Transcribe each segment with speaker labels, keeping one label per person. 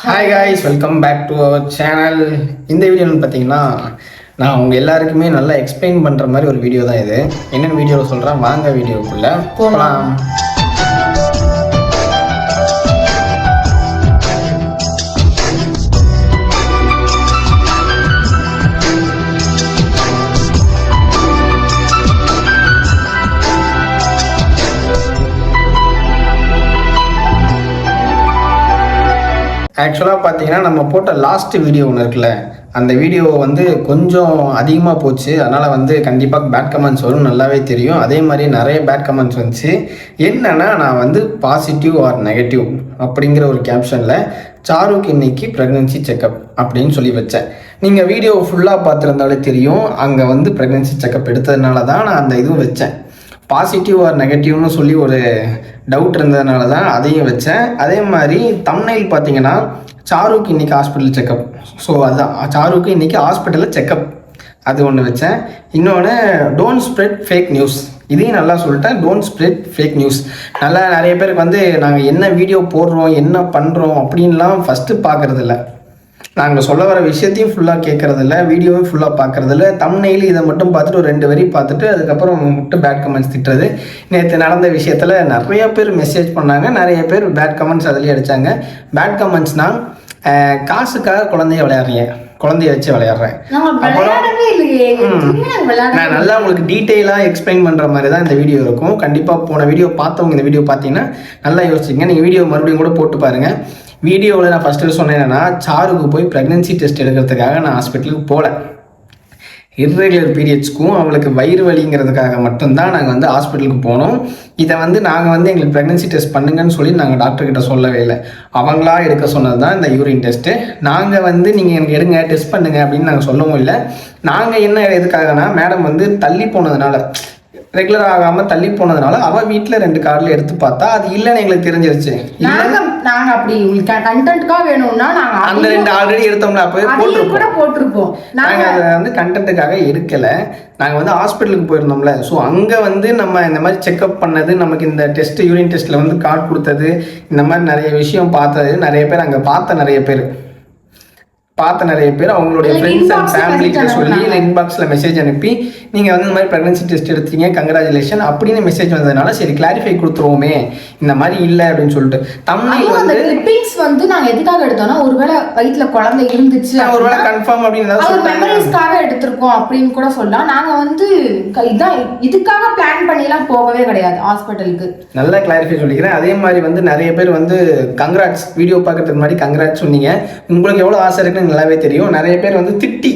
Speaker 1: Hi guys welcome back to our channel இந்த வீடியோன்னு பார்த்தீங்கன்னா நான் உங்கள் எல்லாருக்குமே நல்லா எக்ஸ்பிளைன் பண்ணுற மாதிரி ஒரு வீடியோ தான் இது. என்னென்ன வீடியோவில் சொல்கிறேன் வாங்க வீடியோக்குள்ளே போகலாம் ஆக்சுவலாக பார்த்தீங்கன்னா நம்ம போட்ட லாஸ்ட் வீடியோ ஒன்று இருக்குல்ல அந்த வீடியோ வந்து கொஞ்சம் அதிகமாக போச்சு. அதனால் வந்து கண்டிப்பாக பேட் கமெண்ட்ஸ் வரும் நல்லாவே தெரியும். அதே மாதிரி நிறைய பேட் கமெண்ட்ஸ் வந்துச்சு. என்னென்னா நான் வந்து பாசிட்டிவ் ஆர் நெகட்டிவ் அப்படிங்கிற ஒரு கேப்ஷனில் சாருக் இன்னைக்கு ப்ரெக்னன்சி செக்கப் அப்படின்னு சொல்லி வச்சேன். நீங்கள் வீடியோ ஃபுல்லாக பார்த்துருந்தாலே தெரியும் அங்கே வந்து ப்ரெக்னன்சி செக்கப் எடுத்ததுனால தான் நான் அந்த இதுவும் வச்சேன். பாசிட்டிவ் ஆர் நெகட்டிவ்னு சொல்லி ஒரு டவுட் இருந்ததுனால தான் அதையும் வச்சேன். அதே மாதிரி தம்னைல் பார்த்தீங்கன்னா சாருக்கு இன்னைக்கு ஹாஸ்பிட்டல் செக்கப் ஸோ அதுதான் சாருக்கு இன்றைக்கி ஹாஸ்பிட்டலில் செக்கப் அது ஒன்று வச்சேன். இன்னொன்று டோன்ட் ஸ்ப்ரெட் ஃபேக் நியூஸ் இதையும் நல்லா சொல்லிட்டேன். டோன்ட் ஸ்ப்ரெட் ஃபேக் நியூஸ் நல்லா நிறைய பேருக்கு வந்து நாங்கள் என்ன வீடியோ போடுறோம் என்ன பண்ணுறோம் அப்படின்லாம் ஃபஸ்ட்டு பார்க்குறதில்ல. நாங்கள் சொல்ல வர விஷயத்தையும் ஃபுல்லாக கேட்கறதில்ல வீடியோவும் ஃபுல்லாக பார்க்கறதில்ல தம்னையில் இதை மட்டும் பார்த்துட்டு ஒரு ரெண்டு வரி பார்த்துட்டு அதுக்கப்புறம் மட்டும் பேட் கமெண்ட்ஸ் திட்டுறது. நேற்று நடந்த விஷயத்தில் நிறைய பேர் மெசேஜ் பண்ணாங்க நிறைய பேர் பேட் கமெண்ட்ஸ் அதுலேயே அடித்தாங்க பேட் கமெண்ட்ஸ்னால் காசுக்காக குழந்தைய விளையாடுறீங்க. குழந்தைய வச்சு விளையாடுறேன். நான் நல்லா உங்களுக்கு டீட்டெயிலாக எக்ஸ்பிளைன் பண்ணுற மாதிரி தான் இந்த வீடியோ இருக்கும். கண்டிப்பாக போன வீடியோ பார்த்தவங்க இந்த வீடியோ பார்த்தீங்கன்னா நல்லா யோசிச்சிங்க நீங்கள் வீடியோ மறுபடியும் கூட போட்டு பாருங்கள் வீடியோவில் நான் ஃபஸ்ட்டு சொன்னேன் என்னன்னா சாருக்கு போய் ப்ரெக்னன்சி டெஸ்ட் எடுக்கிறதுக்காக நான் ஹாஸ்பிட்டலுக்கு போகல இர்ரெகுலர் பீரியட்ஸ்க்கும் அவளுக்கு வயிறு வலிங்கிறதுக்காக மட்டும்தான் நாங்கள் வந்து ஹாஸ்பிட்டலுக்கு போனோம். இதை வந்து நாங்கள் வந்து எங்களுக்கு ப்ரெக்னன்சி டெஸ்ட் பண்ணுங்கன்னு சொல்லி நாங்கள் டாக்டர்கிட்ட சொல்லவே இல்லை. அவங்களா எடுக்க சொன்னது தான் இந்த யூரின் டெஸ்ட்டு நாங்கள் வந்து நீங்கள் எனக்கு எடுங்க டெஸ்ட் பண்ணுங்க அப்படின்னு நாங்கள் சொல்லவும் இல்லை. நாங்கள் என்ன எதுக்காகனா மேடம் வந்து தள்ளி போனதுனால ரெகுலர் ஆகாமல் தள்ளி போனதுனால அவள் வீட்டில் ரெண்டு கார்டில் எடுத்து பார்த்தா அது இல்லைன்னு எங்களுக்கு தெரிஞ்சிருச்சு.
Speaker 2: நாங்க நாங்க அப்படி கண்டென்ட்காக வேணும்னா நாங்க
Speaker 1: அந்த ரெண்டு ஆல்ரெடி எடுத்தோம்ல அப்போவே போட்டிருப்போம்.
Speaker 2: போட்டிருப்போம். நாங்க
Speaker 1: அதை வந்து கண்டென்ட்டுக்காக எடுக்கலை. நாங்கள் வந்து ஹாஸ்பிட்டலுக்கு போயிருந்தோம்ல. ஸோ அங்கே வந்து நம்ம இந்த மாதிரி செக்அப் பண்ணது நமக்கு இந்த டெஸ்ட் யூரின் டெஸ்ட்டில் வந்து கார்டு கொடுத்தது இந்த மாதிரி நிறைய விஷயம் பார்த்தது நிறைய பேர் அங்கே பார்த்த நிறைய பேர். பார்த்த நிறைய பேர் அவங்களுடைய ஃப்ரெண்ட்ஸ் அண்ட்
Speaker 2: inbox ல
Speaker 1: ஃபேமிலி கிட்ட
Speaker 2: message
Speaker 1: சொல்லி. இன்பாக்ஸில் மெசேஜ் அனுப்பி நீங்கள் வந்து இந்த மாதிரி ப்ரெக்னன்சி டெஸ்ட் எடுத்தீங்க கங்க்ராச்சுலேஷன் அப்படின்னு மெசேஜ் வந்ததுனால சரி கிளாரிஃபை கொடுத்துருவோமே. இந்த மாதிரி இல்லை அப்படின்னு சொல்லிட்டு.
Speaker 2: அந்த
Speaker 1: வந்து
Speaker 2: கிளிப்பிங்ஸ் வந்து நாங்க எதுக்காக எடுத்தோம்னா ஒருவேளை வயிற்றுல குழந்தை இருந்துச்சு
Speaker 1: ஒருவேளை கன்ஃபார்ம் அப்படின்னு
Speaker 2: மெமரிஸ்க்காக எடுத்திருக்கோம் அப்படின்னு கூட சொல்லலாம். நாங்க வந்து இதான் இதுக்காக பிளான் பண்ணிலாம் போகவே கிடையாது ஹாஸ்பிட்டலுக்கு
Speaker 1: நல்லா கிளாரிஃபை சொல்லிக்கிறேன். அதே மாதிரி வந்து நிறைய பேர் வந்து கங்க்ராட்ஸ் வீடியோ பார்க்கறதுக்கு முன்னாடி கங்க்ராட்ஸ் சொன்னீங்க. உங்களுக்கு எவ்வளோ ஆசை இருக்குன்னு நல்லாவே தெரியும். நிறைய பேர் வந்து திட்டி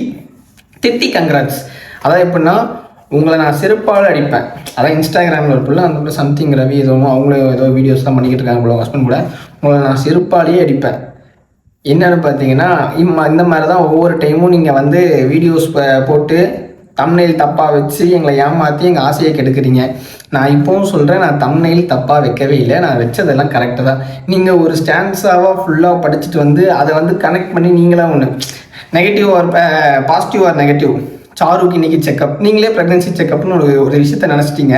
Speaker 1: திட்டி கங்க்ராட்ஸ் அதான் எப்படின்னா உங்களை நான் செருப்பால் அடிப்பேன். அதான் இன்ஸ்டாகிராமில் ஒரு பிள்ளை அந்த பிள்ளை சம்திங் ரவி ஏதோ அவங்களும் ஏதோ வீடியோஸ் தான் பண்ணிக்கிட்டு இருக்காங்க உங்களோட ஹஸ்பண்ட் கூட. உங்களை நான் செருப்பாலேயே அடிப்பேன். என்னன்னு பார்த்தீங்கன்னா இம்ம இந்த மாதிரி தான் ஒவ்வொரு டைமும் நீங்கள் வந்து வீடியோஸ் போட்டு தம்னைல் தப்பாக வச்சு எங்களை ஏமாற்றி எங்கள் ஆசையை கெடுக்குறீங்க. நான் இப்போவும் சொல்கிறேன் நான் தம்னைல் தப்பாக வைக்கவே இல்லை. நான் வச்சதெல்லாம் கரெக்டாக தான். நீங்கள் ஒரு ஸ்டான்ஸாவாக ஃபுல்லாக படிச்சுட்டு வந்து அதை வந்து கனெக்ட் பண்ணி நீங்களாக ஒன்று negative or positive or negative சாருக்கு இன்னைக்கு செக்கப் நீங்களே ப்ரெக்னன்சி செக்கப்னு ஒரு ஒரு விஷயத்த நினச்சிட்டீங்க.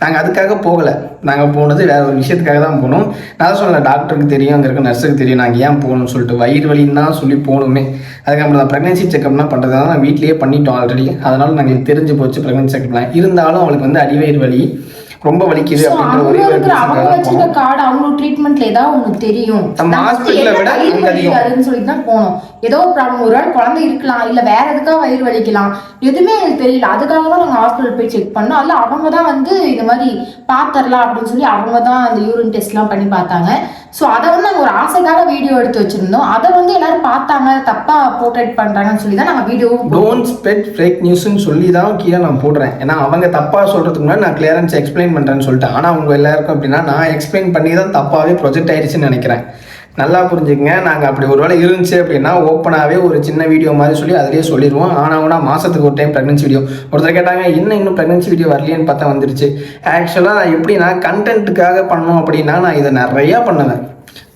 Speaker 1: நாங்கள் அதுக்காக போகலை. நாங்கள் போனது வேறு ஒரு விஷயத்துக்காக தான் போனோம். நான் சொல்லலை டாக்டருக்கு தெரியும் அங்கே இருக்க நர்ஸுக்கு தெரியும் நாங்கள் ஏன் போகணும்னு சொல்லிட்டு. வயிறு வலின்னு தான் சொல்லி போகணுமே அதுக்கப்புறம் தான் ப்ரெக்னன்சி செக்கப்லாம் தான் நான் வீட்லேயே பண்ணிட்டோம் ஆல்ரெடி அதனால் நாங்கள் தெரிஞ்சு போச்சு ப்ரெக்னன்சி செக்கப்லாம் இருந்தாலும் அவளுக்கு வந்து அடிவயிறு வலி. ரொம்ப வலிக்குது அப்படின்ற ஒரே
Speaker 2: அவங்க வச்சிருக்க. கார்டு அவங்க ட்ரீட்மெண்ட்ல ஏதாவது உங்களுக்கு தெரியும்.
Speaker 1: நம்ம
Speaker 2: என்ன
Speaker 1: விட அங்க அதிகம்.
Speaker 2: வலிக்குதுன்னு சொல்லி தான் போனோம். ஏதோ ப்ராப்ளம் ஒரு வேளை குழந்தை இருக்கலாம் இல்ல வேற எதுக்காக வயிறு வலிக்கலாம் எதுவுமே எனக்கு தெரியல. அதுக்காக தான் நாங்க ஹாஸ்பிட்டல் போய் செக் பண்ணோம். அதுல அவங்க தான் வந்து இந்த மாதிரி பாத்தரலாம் அப்படின்னு சொல்லி அவங்க தான் அந்த யூரின் டெஸ்ட்லாம் பண்ணி பார்த்தாங்க. ஸோ அதை வந்து ஆசைக்காக வீடியோ எடுத்து வச்சிருந்தோம். அதை வந்து எல்லாரும் பார்த்தாங்க தப்பா போர்ட்ரேட் பண்றாங்கன்னு சொல்லி தான் நாங்கள் வீடியோ
Speaker 1: டோன்ட் ஸ்ப்ரெட் ஃபேக் நியூஸ்னு சொல்லி தான் கீழே நான் போடுறேன். ஏன்னா அவங்க தப்பாக சொல்கிறதுக்கு முன்னாடி நான் கிளியரன்ஸ் எக்ஸ்பிளைன் பண்ணுறேன்னு சொல்லிட்டேன். ஆனால் அவங்க எல்லாருக்கும் அப்படின்னா நான் எக்ஸ்பிளைன் பண்ணி தான் தப்பாகவே ப்ரொஜெக்ட் ஆயிடுச்சுன்னு நினைக்கிறேன். நல்லா புரிஞ்சுக்கங்க. நாங்கள் அப்படி ஒரு வேளை இருந்துச்சு அப்படின்னா ஓப்பனாகவே ஒரு சின்ன வீடியோ மாதிரி சொல்லி அதிலேயே சொல்லிடுவோம். ஆனாங்கன்னா மாதத்துக்கு ஒரு டைம் ப்ரெக்னன்சி வீடியோ ஒருத்தர் கேட்டாங்க என்ன இன்னும் ப்ரெக்னன்சி வீடியோ வரலையேன்னு பார்த்தா வந்துருச்சு. ஆக்சுவலாக நான் எப்படின்னா கண்டென்ட்டுக்காக பண்ணோம் அப்படின்னா நான் இதை நிறையா பண்ணுவேன்.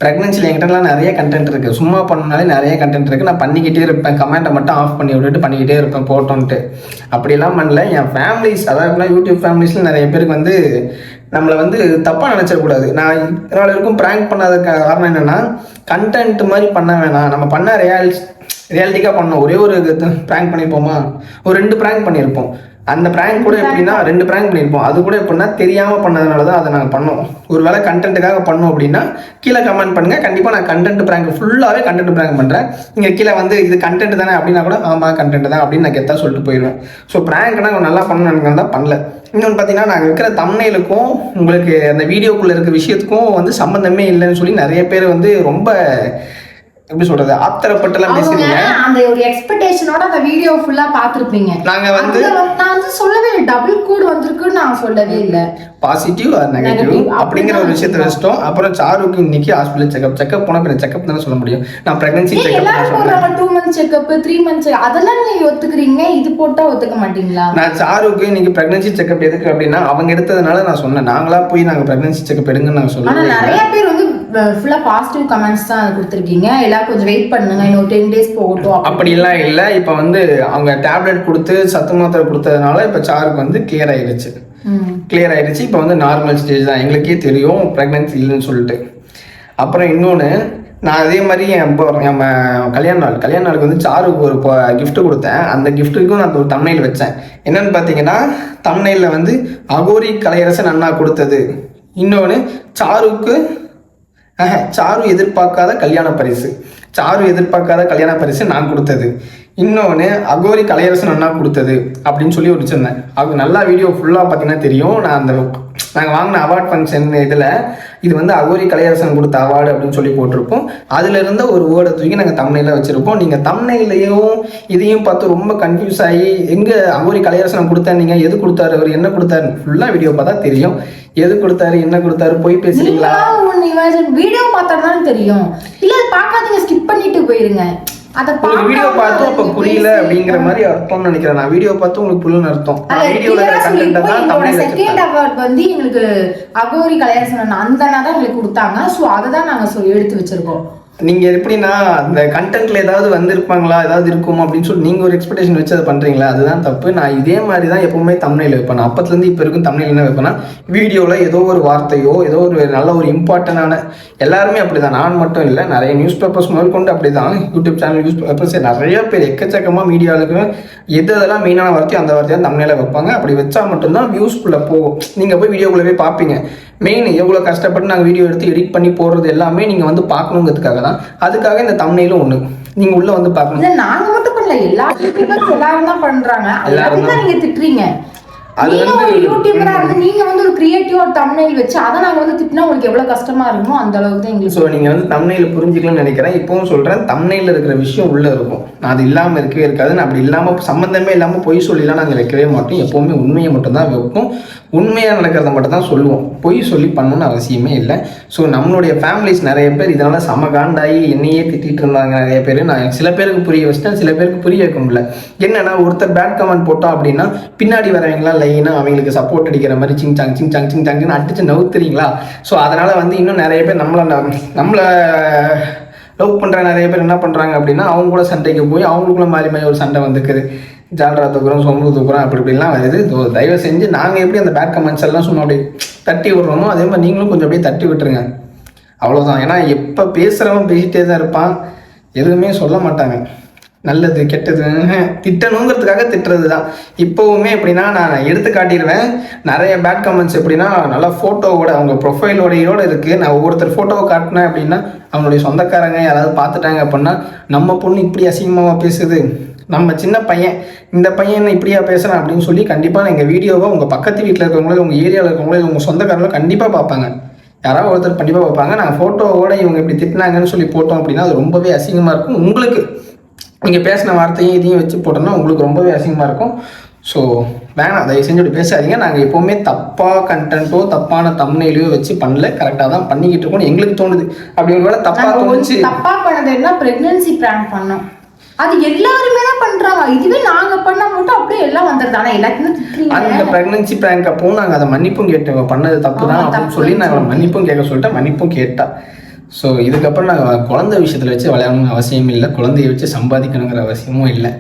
Speaker 1: ப்ரெக்னன்சியில் என்கிட்டலாம் நிறைய கண்டென்ட் இருக்குது சும்மா பண்ணனாலே நிறைய கண்டென்ட் இருக்குது நான் பண்ணிக்கிட்டே இருப்பேன். கமெண்ட்டை மட்டும் ஆஃப் பண்ணி விட்டுட்டு பண்ணிக்கிட்டே இருப்பேன். போட்டோன்ட்டு. அப்படிலாம் பண்ணல. என் ஃபேமிலிஸ் அதாவது யூடியூப் ஃபேமிலிஸில் நிறைய பேருக்கு வந்து நம்மளை வந்து தப்பாக நினச்சிடக்கூடாது. நான் இதனால வரைக்கும் ப்ராங்க் பண்ணாத காரணம் என்னென்னா கண்டென்ட் மாதிரி பண்ண வேணாம். நம்ம பண்ண ரியால் ரியாலிட்டிக்காக பண்ணோம் ஒரே ஒரு ப்ராங்க் பண்ணியிருப்போமா ஒரு ரெண்டு ப்ராங்க் பண்ணியிருப்போம் அந்த ப்ராங்க் கூட எப்படின்னா ரெண்டு ப்ராங்க் பண்ணியிருப்போம் அது கூட எப்படின்னா தெரியாமல் பண்ணதுனால தான் அதை நாங்கள் பண்ணோம். ஒரு வேளை கண்டென்ட்டுக்காக பண்ணோம் அப்படின்னா கீழே கமெண்ட் பண்ணுங்க. கண்டிப்பாக நான் கண்டென்ட் ப்ராங்க் ஃபுல்லாகவே கண்டென்ட் ப்ராங்க் பண்ணுறேன் நீங்கள் கீழே வந்து இது கண்டென்ட் தானே அப்படின்னா கூட ஆமாம் கண்டென்ட் தான் அப்படின்னு நான் கெத்தாக சொல்லிட்டு போயிடுவேன். ஸோ ப்ராங்க்னா நல்லா பண்ணணும் தான் பண்ணல. இன்னொன்று பார்த்தீங்கன்னா நாங்கள் இருக்கிற தம்னைலுக்கும் உங்களுக்கு அந்த வீடியோக்குள்ளே இருக்க விஷயத்துக்கும் வந்து சம்மந்தமே இல்லைன்னு சொல்லி நிறைய பேர் வந்து ரொம்ப எப்படி சொல்கிறது ஆத்திரப்பட்டுலாம்
Speaker 2: அவங்க
Speaker 1: பேசுறீங்க
Speaker 2: அந்த ஒரு எக்ஸ்பெக்டேஷனோட அந்த வீடியோ ஃபுல்லா பாத்திருப்பீங்க
Speaker 1: நாங்கள் வந்து
Speaker 2: நான் வந்து சொல்லவே இல்லை டபுள் கோட் வந்திருக்குன்னு நான் சொல்லவே இல்லை.
Speaker 1: Positive or negative. அப்படிங்கிற ஒரு விஷயத்தை வச்சிட்டோம். அப்புறம் சாருக்கு இன்னைக்கு ஹாஸ்பிட்டல் செக்அப் செக்அப் போனால் பின்ன செக்அப் தானே சொல்ல முடியும். நான் pregnancy checkup
Speaker 2: months checkup three months அதெல்லாம் நீங்க ஒத்துக்கிறீங்க? இது போட்டா ஒத்துக்க மாட்டீங்களா?
Speaker 1: நான் சாருக்கு இன்னைக்கு ப்ரெக்னன்சி செக்அப் எதுக்கு அப்படின்னா அவங்க எடுத்ததுனால நான் சொன்னேன். நாங்களா போய் நாங்கள் ப்ரெக்னன்சி செக்அப் எடுங்கன்னு சொல்லவே இல்லை.
Speaker 2: நிறைய பேர் வந்து ஃபுல்லா பாசிட்டிவ் கமெண்ட்ஸ் தான் கொடுத்துருக்கீங்க. எல்லாரும் கொஞ்சம் வெயிட் பண்ணுங்க. இன்னும் டென் டேஸ் போகட்டும் அப்படி.
Speaker 1: அப்படிலாம் இல்லை. இப்போ வந்து அவங்க டேப்லெட் கொடுத்து சத்து மாத்திரை கொடுத்ததுனால இப்போ சாருக்கு வந்து கிளியர் ஆயிடுச்சு. கிளியர் ஆயிடுச்சு இப்போ வந்து நார்மல் ஸ்டேஜ் தான். எங்களுக்கே தெரியும். ப்ரெக்னன்சி இல்லைன்னு சொல்லிட்டு. அப்புறம் இன்னொன்று நான் அதே மாதிரி என் நம்ம கல்யாண நாள் கல்யாண நாளுக்கு வந்து சாருக்கு ஒரு கிஃப்ட் கொடுத்தேன். அந்த கிஃப்ட்டுக்கும் நான் ஒரு தமிழில் வச்சேன். என்னன்னு பார்த்தீங்கன்னா தமிழில் வந்து அகோரி கலையரசன் அண்ணா கொடுத்தது. இன்னொன்று சாருக்கு சாரு எதிர்பார்க்காத கல்யாண பரிசு. சாரு எதிர்பார்க்காத கல்யாண பரிசு நான் கொடுத்தது. இன்னொன்று அகோரி கலையரசன் அண்ணா கொடுத்தது அப்படின்னு சொல்லி வச்சுருந்தேன். அவங்க நல்லா வீடியோ ஃபுல்லாக பார்த்தீங்கன்னா தெரியும். நான் அந்த நாங்கள் வாங்கின அவார்ட் ஃபங்க்ஷன் இதில் இது வந்து அகோரி கலையரசன் கொடுத்த அவார்டு அப்படின்னு சொல்லி போட்டிருப்போம். அதில் இருந்த ஒரு வேர்டை தூக்கி நாங்கள் தம்னையில் வச்சுருப்போம். நீங்கள் தமிழ்லையும் இதையும் பார்த்து ரொம்ப கன்ஃபியூஸ் ஆகி எங்கே அகோரி கலையரசன் கொடுத்தா நீங்கள் எது கொடுத்தாரு அவர் என்ன கொடுத்தாரு ஃபுல்லாக வீடியோ பார்த்தா தெரியும். எது கொடுத்தாரு என்ன கொடுத்தாரு போய் பேசுறீங்களா?
Speaker 2: வீடியோ பார்த்தா தான் தெரியும். இல்லை பார்க்காதீங்க ஸ்கிப் பண்ணிட்டு போயிருங்க.
Speaker 1: வீடியோ பார்த்து அப்ப புரியல அப்படிங்கிற மாதிரி அர்த்தம்னு நினைக்கிறேன் நான். வீடியோ பார்த்து உங்களுக்கு புரியலன்னு அர்த்தம். வீடியோல இருக்கிற கண்டென்ட் தான் தமிழ்ல
Speaker 2: செகண்ட் அவார்ட் வந்து எங்களுக்கு அகோரி கலையரசன் அந்த தான் எங்களுக்கு கொடுத்தாங்க. ஸோ அதை தான் நாங்க சொல்லி எடுத்து வச்சிருக்கோம்.
Speaker 1: நீங்கள் எப்படின்னா அந்த கண்டென்ட்ல ஏதாவது வந்திருப்பாங்களா ஏதாவது இருக்கும் அப்படின்னு சொல்லி நீங்கள் ஒரு எக்ஸ்பெக்டேஷன் வச்சு அதை பண்ணுறீங்களா அதுதான் தப்பு. நான் இதே மாதிரி தான் எப்பவுமே தமிழில் வைப்பேன். நான் அப்பத்துலேருந்து இப்போ இருக்கும் தமிழில் என்ன வைப்பேன்னா வீடியோவில் ஏதோ ஒரு வார்த்தையோ ஏதோ ஒரு நல்ல ஒரு இம்பார்ட்டண்டான எல்லாருமே அப்படிதான். நான் மட்டும் இல்லை நிறைய நியூஸ் பேப்பர்ஸ் முதற்கொண்டு அப்படிதான். யூடியூப் சேனல் நியூஸ் பேப்பர்ஸ் நிறைய பேர் எக்கச்சக்கமாக மீடியாவுக்கு எது எதெல்லாம் மெயினான வார்த்தையோ அந்த வார்த்தையாக தமிழில் வைப்பாங்க. அப்படி வச்சா மட்டும்தான் வியூஸ்குள்ளே போகும். நீங்கள் போய் வீடியோக்குள்ளே போய் பார்ப்பீங்க. மெயின் எவ்வளோ கஷ்டப்பட்டு நாங்கள் வீடியோ எடுத்து எடிட் பண்ணி போடுறது எல்லாமே நீங்கள் வந்து பார்க்கணுங்கிறதுக்காக தான். அதுக்காக இந்த தமிழிலும் ஒன்று நீங்கள் உள்ளே வந்து பார்க்கணும்.
Speaker 2: இல்ல நாங்க மட்டும் பண்ணல. எல்லா தான் பண்றாங்க.
Speaker 1: எல்லாரும்
Speaker 2: தான். நீங்க திட்டுறீங்க.
Speaker 1: அது
Speaker 2: நீங்க
Speaker 1: வந்து-
Speaker 2: யூடியூபரா இருந்து நீங்க வந்து ஒரு கிரியேட்டிவ் ஒரு தமிழில் வச்சு அதை நாங்க வந்து திட்டினா உங்களுக்கு எவ்வளவு கஷ்டமா இருக்குமோ அந்த அளவுக்கு தான் எங்களுக்கு
Speaker 1: ஸோ நீங்கள் வந்து தமிழில் புரிஞ்சுக்கலாம்னு நினைக்கிறேன். இப்போவும் சொல்கிறேன் தமிழில் இருக்கிற விஷயம் உள்ளே இருக்கும். நான் அது இல்லாமல் இருக்கவே இருக்காது நான் அப்படி இல்லாமல் சம்மந்தமே இல்லாமல் பொய் சொல்லிலாம் நாங்கள் வைக்கவே மாட்டோம். எப்போவுமே உண்மையை மட்டும்தான் வைப்போம். உண்மையாக நடக்கிறத மட்டும் தான் சொல்லுவோம். பொய் சொல்லி பண்ணணும்னு அவசியமே இல்லை. ஸோ நம்மளுடைய ஃபேமிலிஸ் நிறைய பேர் இதனால் சம காண்டாகி என்னையே திட்டிட்டு இருந்தாங்க நிறைய பேர். நான் சில பேருக்கு புரிய வச்சிட்டேன் சில பேருக்கு புரிய வைக்க முடியல. என்னன்னா ஒருத்தர் பேட் கமெண்ட் போட்டோம் அப்படின்னா பின்னாடி வரவங்களாம் லைனாக அவங்களுக்கு சப்போர்ட் அடிக்கிற மாதிரி sing song sing song sing சாங்னு அடிச்சு நவுத்துறீங்களா? ஸோ அதனால் வந்து இன்னும் நிறைய பேர் நம்மளை நம்மளை லவ் பண்ணுற நிறைய பேர் என்ன பண்ணுறாங்க அப்படின்னா அவங்க கூட சண்டைக்கு போய் அவங்களுக்குள்ள மாறி மாறி ஒரு சண்டை வந்துக்குது. ஜால்ரா தூக்குறோம் சொம்பு தூக்குறோம் அப்படி இப்படிலாம் வருது. தயவு செஞ்சு நாங்கள் எப்படி அந்த பேட் கமெண்ட்ஸ் எல்லாம் சும்மா அப்படியே தட்டி விடுறோமோ அதே மாதிரி நீங்களும் கொஞ்சம் அப்படியே தட்டி விட்டுருங்க. அவ்வளோதான் ஏன்னா எப்போ பேசுகிறவன் பேசிட்டே தான் இருப்பான். எதுவுமே சொல்ல மாட்டாங்க. நல்லது கெட்டது திட்டணுங்கிறதுக்காக திட்டுறது தான் இப்போவுமே எப்படின்னா நான் எடுத்து காட்டிடுவேன். நிறைய பேட் கமெண்ட்ஸ் எப்படின்னா நல்லா ஃபோட்டோவோட அவங்க ப்ரொஃபைலோடையோட இருக்குது நான் ஒவ்வொருத்தர் ஃபோட்டோவை காட்டினேன் அப்படின்னா அவங்களுடைய சொந்தக்காரங்க யாராவது பார்த்துட்டாங்க அப்படின்னா நம்ம பொண்ணு இப்படி அசிங்கமாக பேசுது. நம்ம சின்ன பையன் இந்த பையன் இப்படியா பேசுகிறான் அப்படின்னு சொல்லி கண்டிப்பாக எங்கள் வீடியோவை உங்கள் பக்கத்து வீட்டில் இருக்கிறவங்களோ உங்கள் ஏரியாவில் இருக்கிறவங்களோ உங்கள் சொந்தக்காரங்களோ கண்டிப்பாக பார்ப்பாங்க. யாராவது ஒருத்தர் கண்டிப்பாக பார்ப்பாங்க. நாங்கள் ஃபோட்டோவோட இவங்க இப்படி திட்டினாங்கன்னு சொல்லி போட்டோம் அப்படின்னா அது ரொம்பவே அசிங்கமாக இருக்கும். உங்களுக்கு நீங்கள் பேசின வார்த்தையும் இதையும் வச்சு போட்டோம்னா உங்களுக்கு ரொம்பவே அசிங்கமாக இருக்கும். ஸோ வேணாம். தயவு செஞ்சு பேசாதீங்க. நாங்கள் எப்போவுமே தப்பாக கண்டென்ட்டோ தப்பான தம்னையிலையோ வச்சு பண்ணல. கரெக்டாக தான் பண்ணிக்கிட்டு இருக்கோம்னு எங்களுக்கு தோணுது. அப்படி ஒரு வேளை தப்பாக
Speaker 2: நாங்க
Speaker 1: தோணுச்சு.
Speaker 2: கொஞ்சம் தப்பா பண்ணது என்ன? பிரெக்னன்சி பிராங்க் பண்ணோம். அது எல்லாருமே தான் பண்றாங்க. இதுவே நாங்க பண்ணா மட்டும் அப்படியே எல்லாம் வந்துருது. ஆனா எல்லாத்தையும்
Speaker 1: அந்த ப்ரெக்னன்சி ப்ராங்க் அப்பவும் நாங்கள் அதை மன்னிப்பும் கேட்டோம். பண்ணது தப்பு தான் அப்படின்னு. சொல்லி நாங்கள் மன்னிப்பும் கேட்க சொல்லிட்டேன் மன்னிப்பும் கேட்டா. ஸோ இதுக்கப்புறம் நாங்கள் குழந்தை விஷயத்தில் வச்சு விளையாடணும்னு அவசியம் இல்லை. குழந்தைய வச்சு சம்பாதிக்கணுங்கிற அவசியமும் இல்லை.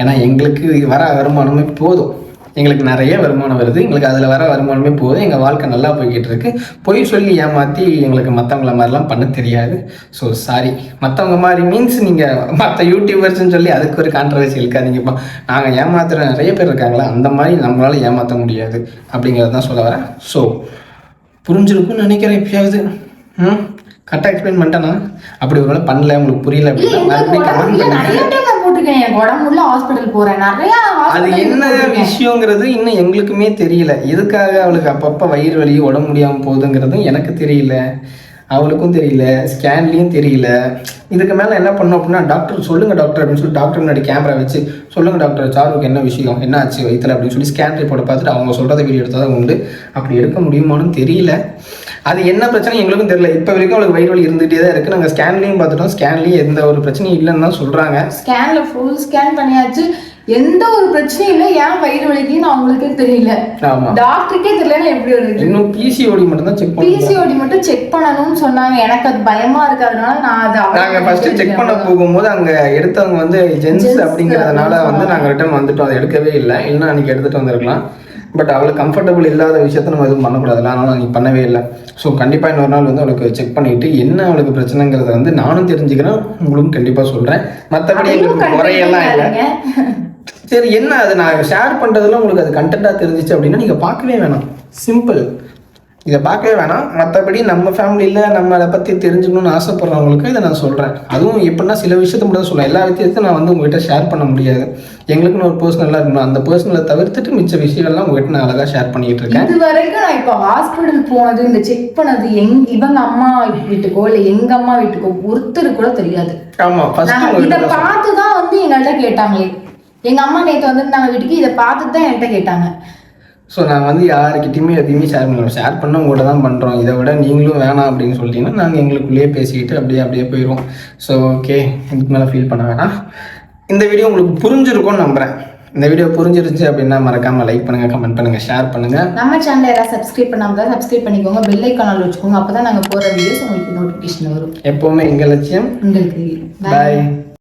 Speaker 1: ஏன்னா எங்களுக்கு வர வருமானமே போதும். எங்களுக்கு நிறைய வருமானம் வருது. எங்களுக்கு அதில் வர வருமானமே போதும். எங்கள் வாழ்க்கை நல்லா போய்கிட்டு இருக்கு. பொய் சொல்லி ஏமாற்றி எங்களுக்கு மற்றவங்கள மாதிரிலாம் பண்ண தெரியாது. ஸோ சாரி மற்றவங்க மாதிரி மீன்ஸ் நீங்கள் மற்ற யூடியூபர்ஸ்னு சொல்லி அதுக்கு ஒரு கான்ட்ரவர்சி இருக்காதீங்கப்பா நாங்கள் ஏமாத்துற நிறைய பேர் இருக்காங்களா? அந்த மாதிரி நம்மளால ஏமாற்ற முடியாது. அப்படிங்கிறது தான் சொல்ல வரேன். ஸோ புரிஞ்சிருக்கும்னு நினைக்கிறேன் எப்பயாவது ம்? கரெக்டாக எக்ஸ்பிளைன் பண்ணிட்டேனா? அப்படி ஒரு வேளை பண்ணல உங்களுக்கு புரியல அப்படின்னா
Speaker 2: போட்டிருக்கேன். எனக்கு உடம்பு உள்ள ஹாஸ்பிட்டல் போறேன். நிறைய
Speaker 1: அது என்ன. விஷயங்கிறது இன்னும் எங்களுக்குமே தெரியல. எதுக்காக அவளுக்கு அப்பப்போ வயிறு வலி உடம்பு முடியாமல் போகுதுங்கிறதும் எனக்கு தெரியல. அவளுக்கும் தெரியல. ஸ்கேன்லேயும் தெரியல. இதுக்கு மேலே என்ன பண்ணோம் அப்படின்னா டாக்டர் சொல்லுங்க டாக்டர் அப்படின்னு சொல்லி டாக்டர் முன்னாடி கேமரா வச்சு சொல்லுங்க டாக்டர் சாருக்கு என்ன விஷயம் என்ன ஆச்சு வயிற்றுல அப்படின்னு சொல்லி ஸ்கேன் ரிப்போர்ட்டை பார்த்துட்டு அவங்க சொல்கிறத வீடியோ எடுத்தால் உண்டு. அப்படி எடுக்க முடியுமான்னு தெரியல. அது என்ன பிரச்சனை எங்களுக்கும் தெரியல. இப்போ வரைக்கும் அவளுக்கு வயிறு வலி இருந்துகிட்டே தான் இருக்குது நாங்கள் ஸ்கேன்லேயும் பார்த்துட்டோம். ஸ்கேன்லேயும் எந்த ஒரு பிரச்சனையும் இல்லைன்னு தான் சொல்கிறாங்க
Speaker 2: ஸ்கேன்ல ஃபுல் ஸ்கேன் பண்ணியாச்சு. எந்த ஒரு பிரச்சனையும் இல்லை. ஏன் வயிறு வலிக்குன்னு அவங்களுக்கே தெரியல. டாக்டருக்கே தெரியலன்னா எப்படி வருது
Speaker 1: இன்னும் பிசிஓடி மட்டும் தான் செக்
Speaker 2: பிசிஓடி மட்டும் செக் பண்ணணும்னு சொன்னாங்க. எனக்கு அது பயமா இருக்கிறதுனால நான் அதை
Speaker 1: நாங்க ஃபர்ஸ்ட் செக் பண்ண போகும்போது அங்க எடுத்தவங்க வந்து ஜென்ஸ் அப்படிங்கறதுனால வந்து நாங்க ரிட்டர்ன் வந்துட்டோம். அதை எடுக்கவே இல்லை. இல்லைன்னா அன்னைக்கு எடுத்துட்டு வந்திருக்கலாம். பட் அவளுக்கு கம்ஃபர்டபுள் இல்லாத விஷயத்த நம்ம எதுவும் பண்ணக்கூடாதுல்ல அதனால அன்னைக்கு பண்ணவே இல்லை. ஸோ கண்டிப்பா இன்னொரு நாள் வந்து அவளுக்கு செக் பண்ணிட்டு என்ன அவளுக்கு பிரச்சனைங்கிறத வந்து நானும் தெரிஞ்சுக்கிறேன். உங்களுக்கும் கண்டிப்பா சொல்றேன். மற்றபடி எங்களுக்கு குறையெல்லாம் இல்லை சரி என்ன அது? நான் ஷேர் பண்ணுறதுல உங்களுக்கு அது கண்டென்ட்டாக தெரிஞ்சிச்சு அப்படின்னா நீங்கள் பார்க்கவே வேணாம். சிம்பிள் இதை பார்க்கவே வேணாம். மற்றபடி நம்ம ஃபேமிலியில் நம்மளை பற்றி தெரிஞ்சுக்கணும்னு ஆசைப்படுறவங்களுக்கு இதை நான் சொல்கிறேன் அதுவும் எப்படின்னா சில விஷயத்த மட்டும் தான் சொல்லுவேன் எல்லா விஷயத்தையும் நான் வந்து உங்ககிட்ட ஷேர் பண்ண முடியாது. எங்களுக்குன்னு ஒரு பர்சனலாக இருக்கணும். அந்த பர்சனலை தவிர்த்துட்டு மிச்ச விஷயங்கள்லாம் உங்ககிட்ட நான் அழகாக ஷேர் பண்ணிக்கிட்டு இருக்கேன்.
Speaker 2: இது வரைக்கும் நான் இப்போ ஹாஸ்பிட்டல் போனது இந்த செக் பண்ணது எங் இவங்க அம்மா வீட்டுக்கோ இல்ல எங்க அம்மா வீட்டுக்கோ ஒருத்தர் கூட தெரியாது.
Speaker 1: ஆமாம்
Speaker 2: இத பார்த்து தான் வந்து எங்கள்கிட்ட கேட்டாங்களே. எங்க அம்மா நேத்து வந்துருந்தாங்க வீட்டுக்கு இதை பார்த்துட்டு தான் என்கிட்ட கேட்டாங்க.
Speaker 1: ஸோ நான் வந்து யாருக்கிட்டையுமே எதையுமே ஷேர் பண்ணல. ஷேர் பண்ண உங்கள்கிட்ட தான் பண்ணுறோம் இதை விட நீங்களும் வேணாம் அப்படின்னு சொல்லிட்டீங்கன்னா நாங்கள் எங்களுக்குள்ளேயே பேசிக்கிட்டு அப்படியே அப்படியே போயிடுவோம். ஸோ ஓகே இதுக்கு மேலே ஃபீல் பண்ண வேணாம். இந்த வீடியோ உங்களுக்கு புரிஞ்சிருக்கும்னு நம்புகிறேன் இந்த வீடியோ புரிஞ்சிருச்சு அப்படின்னா மறக்காமல் லைக் பண்ணுங்கள் கமெண்ட் பண்ணுங்கள் ஷேர் பண்ணுங்கள்
Speaker 2: நம்ம சேனலை யாராவது சப்ஸ்கிரைப் பண்ணாம தான் சப்ஸ்கிரைப் பண்ணிக்கோங்க. பெல் ஐக்கானால் வச்சுக்கோங்க. அப்பதான் நாங்க போற வீடியோஸ் உங்களுக்கு நோட்டிஃபிகேஷன் வரும்.
Speaker 1: எப்போவுமே எங்கள் லட்சியம்?
Speaker 2: உங்களுக்கு
Speaker 1: பாய்